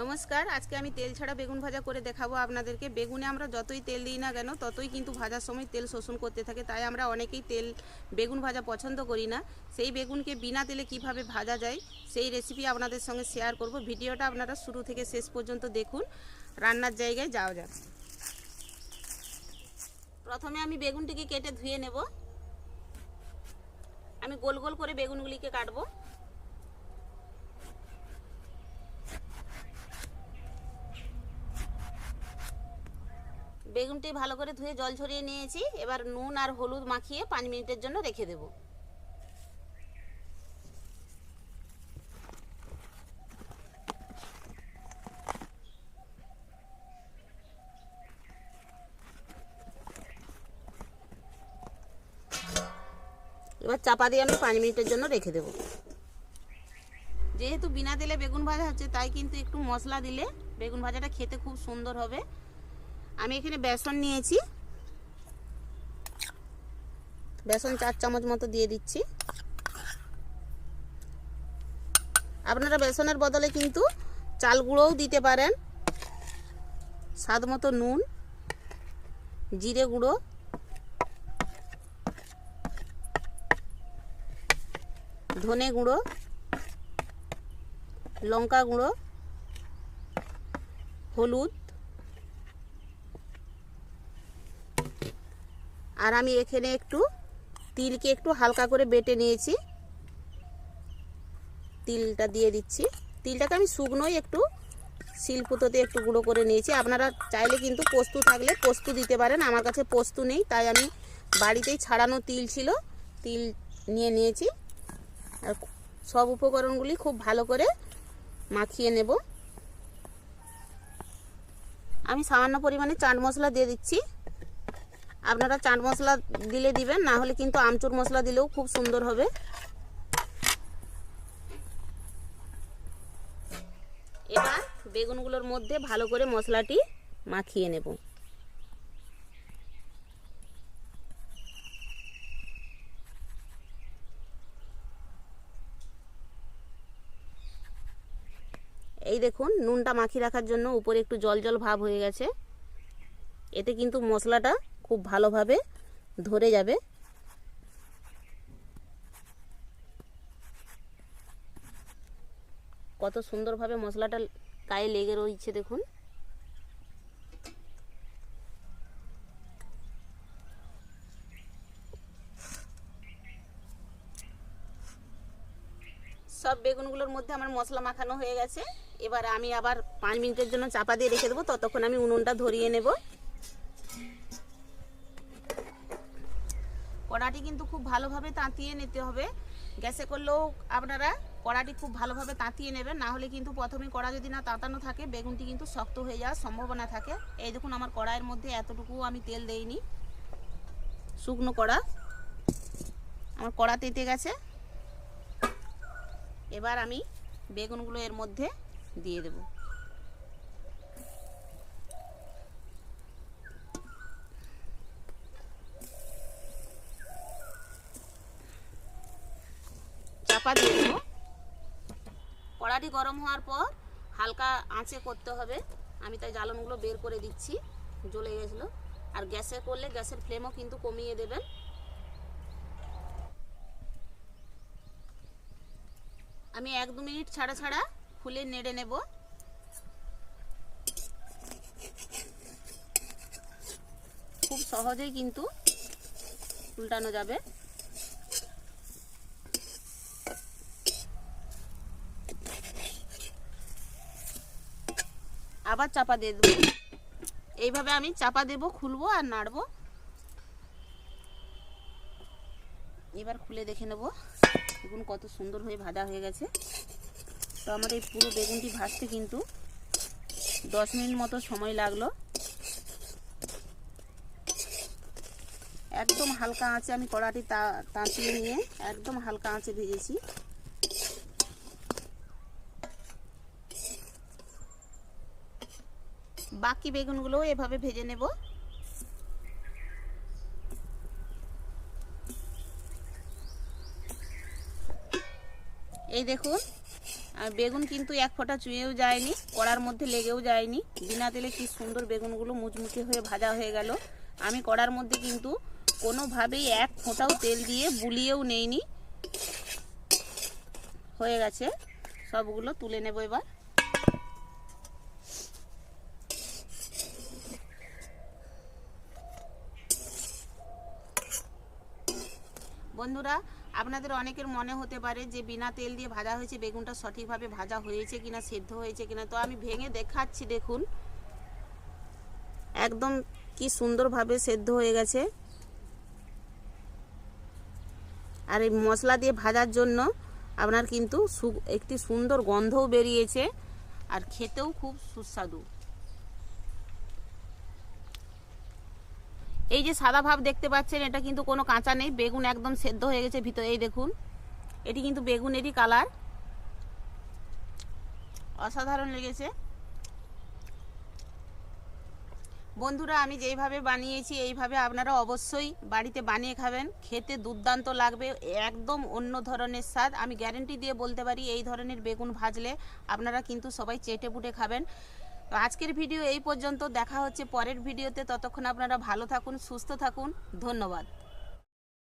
নমস্কার, আজকে আমি তেল ছাড়া বেগুন ভাজা করে দেখাবো আপনাদেরকে। বেগুনে আমরা যতই তেল দিই না কেন, ততই কিন্তু ভাজার সময় তেল শোষণ করতে থাকে, তাই আমরা অনেকেই তেল বেগুন ভাজা পছন্দ করি না। সেই বেগুনকে বিনা তেলে কীভাবে ভাজা যায়, সেই রেসিপি আপনাদের সঙ্গে শেয়ার করব। ভিডিওটা আপনারা শুরু থেকে শেষ পর্যন্ত দেখুন। রান্নার জায়গায় যাওয়া যাক। প্রথমে আমি বেগুনটিকে কেটে ধুয়ে নেব। আমি গোল গোল করে বেগুনগুলিকে কাটবো। বেগুনটি ভালো করে ধুয়ে জল ঝরিয়ে নিয়েছি। এবার নুন আর হলুদ মাখিয়ে পাঁচ মিনিটের জন্য রেখে দেব। এবার চাপা দিয়ে আমি পাঁচ মিনিটের জন্য রেখে দেব। যেহেতু বিনা তেলে বেগুন ভাজা হচ্ছে, তাই কিন্তু একটু মশলা দিলে বেগুন ভাজাটা খেতে খুব সুন্দর হবে। আমি এখানে বেসন নিয়েছি। বেসন চার চামচ মতো দিয়ে দিচ্ছি। আপনারা বেসনের বদলে কিন্তু চাল গুঁড়োও দিতে পারেন। স্বাদ মতো নুন, জিরে গুঁড়ো। ধনে গুঁড়ো, লঙ্কা গুঁড়ো, হলুদ। আর আমি এখানে একটু তিলকে একটু হালকা করে বেটে নিয়েছি। তিলটা দিয়ে দিচ্ছি। তিলটাকে আমি শুকনোই একটু শিলপুতোতে একটু গুঁড়ো করে নিয়েছি। আপনারা চাইলে কিন্তু পোস্ত থাকলে পোস্ত দিতে পারেন। আমার কাছে পোস্ত নেই, তাই আমি বাড়িতেই ছাড়ানো তিল ছিল, তিল নিয়ে নিয়েছি। আর সব উপকরণগুলি খুব ভালো করে মাখিয়ে নেব। আমি সামান্য পরিমাণে চাট মশলা দিয়ে দিচ্ছি। আপনারা চাট মশলা দিলে দিবেন, না হলে কিন্তু আমচুর মশলা দিলেও খুব সুন্দর হবে। এবার বেগুনগুলোর মধ্যে ভালো করে মশলাটি মাখিয়ে নেব। এই দেখুন, নুনটা মাখিয়ে রাখার জন্য উপরে একটু জল জল ভাব হয়ে গেছে। এতে কিন্তু মশলাটা খুব ভালোভাবে ধরে যাবে। কত সুন্দরভাবে মশলাটা গায়ে লেগে রয়েছে দেখুন। সব বেগুনগুলোর মধ্যে আমার মশলা মাখানো হয়ে গেছে। এবার আমি আবার পাঁচ মিনিটের জন্য চাপা দিয়ে রেখে দেবো। ততক্ষণ আমি উনুনটা ধরিয়ে নেব। কড়াটি কিন্তু খুব ভালোভাবে তাঁতিয়ে নিতে হবে। গ্যাসে করলেও আপনারা কড়াটি খুব ভালোভাবে তাঁতিয়ে নেবেন, না হলে কিন্তু প্রথমে কড়া যদি না তাঁতানো থাকে, বেগুনটি কিন্তু শক্ত হয়ে যাওয়ার সম্ভাবনা থাকে। এই দেখুন, আমার কড়াইয়ের মধ্যে এতটুকু আমি তেল দেইনি। শুকনো কড়া, আমার কড়া তেতে গেছে। এবার আমি বেগুনগুলো এর মধ্যে দিয়ে দেব। চাপা দিয়ে দেবো। কড়াটি গরম হওয়ার পর হালকা আঁচে করতে হবে। আমি তাই জ্বালনগুলো বের করে দিচ্ছি, জ্বলে গেছিল। আর গ্যাসে করলে গ্যাসের ফ্লেমও কিন্তু কমিয়ে দেবেন। আমি এক দু মিনিট ছাড়া ছাড়া খুলে নেড়ে নেব। খুব সহজেই কিন্তু উল্টানো যাবে। আবার চাপা দিয়ে দেবো। এইভাবে আমি চাপা দেব, খুলবো আর নাড়বো। এবার খুলে দেখে নেব। বেগুন কত সুন্দর হয়ে ভাজা হয়ে গেছে। তো আমার এই পুরো বেগুনটি ভাজতে কিন্তু দশ মিনিট মতো সময় লাগল। একদম হালকা আঁচে আমি কড়াটি তা তাঁতিয়ে নিয়ে একদম হালকা আঁচে ভেজেছি। বাকি বেগুনগুলোও এভাবে ভেজে নেব। এই দেখুন বেগুন কিন্তু এক ফোঁটা চুয়েও যায়নি, কড়ার মধ্যে লেগেও যায়নি। বিনা তেলে কি সুন্দর বেগুনগুলো মুচমুচে হয়ে ভাজা হয়ে গেল। আমি কড়ার মধ্যে কিন্তু কোনোভাবেই এক ফোঁটাও তেল দিয়ে বুলিয়েও নেইনি। হয়ে গেছে, সবগুলো তুলে নেব এবার। বন্ধুরা, আপনাদের অনেকের মনে হতে পারে যে বিনা তেল দিয়ে ভাজা হয়েছে, বেগুনটা সঠিকভাবে ভাজা হয়েছে কিনা, সেদ্ধ হয়েছে কিনা। তো আমি ভেঙে দেখাচ্ছি, দেখুন। একদম কি সুন্দরভাবে সেদ্ধ হয়ে গেছে। আর এই মশলা দিয়ে ভাজার জন্য আপনার কিন্তু একটি সুন্দর গন্ধও বেরিয়েছে, আর খেতেও খুব সুস্বাদু। এই যে সাদা ভাব দেখতে পাচ্ছেন, এটা কিন্তু কোনো কাঁচা নেই, বেগুন একদম সেদ্ধ হয়ে গেছে ভিতরে, এই দেখুন। এটি কিন্তু বেগুনেরই কালার। অসাধারণ লেগেছে। বন্ধুরা, আমি যেইভাবে বানিয়েছি, এইভাবে আপনারা অবশ্যই বাড়িতে বানিয়ে খাবেন। খেতে দুর্দান্ত লাগবে, একদম অন্য ধরনের স্বাদ। আমি গ্যারেন্টি দিয়ে বলতে পারি, এই ধরনের বেগুন ভাজলে আপনারা কিন্তু সবাই চেটে পুটে খাবেন। তো আজকের ভিডিও এই পর্যন্ত। দেখা হচ্ছে পরের ভিডিওতে। ততক্ষণ আপনারা ভালো থাকুন, সুস্থ থাকুন। ধন্যবাদ।